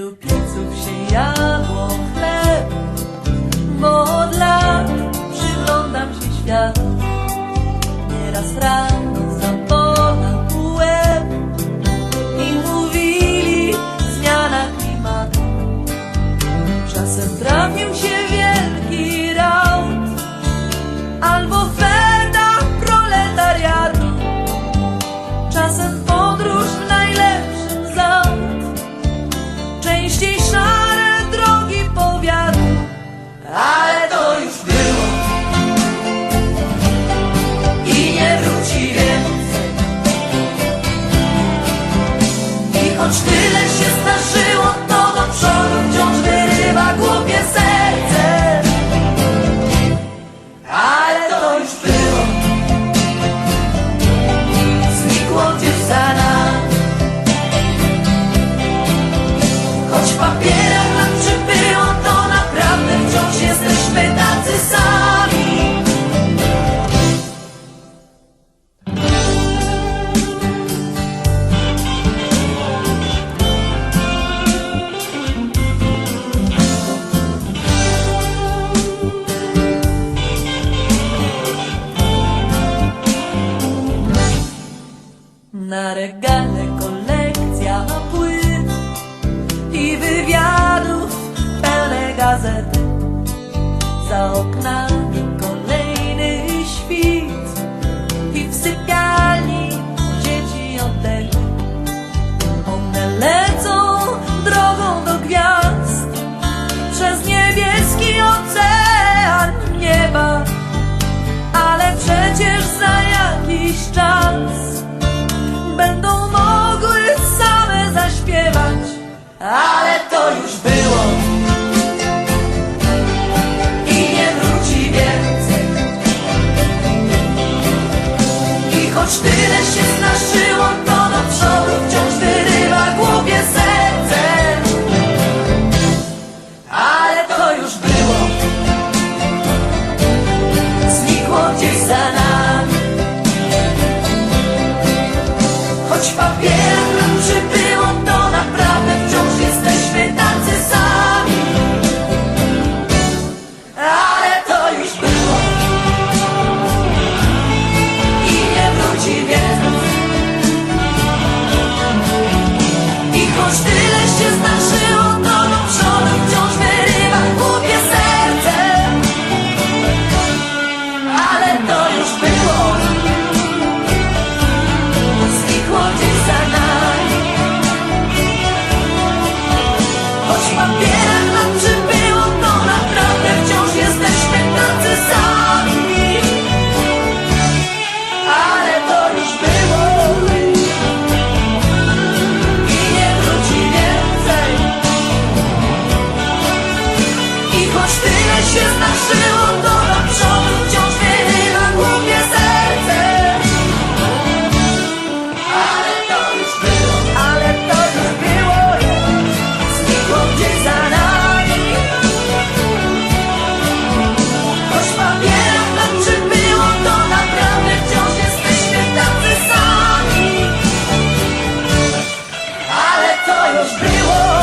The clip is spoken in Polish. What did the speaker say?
wielu piców się jadło chleb. Bo od lat przyglądam się światu. Nieraz raz Popieram to naprawdę jesteśmy tacy sami? Na regale to już było i nie wróci więcej. I choć tyle się zdarzyło, to do przodu wciąż wyrywa głupie serce. Ale to już było, znikło gdzieś za nami. Choć papier just give up.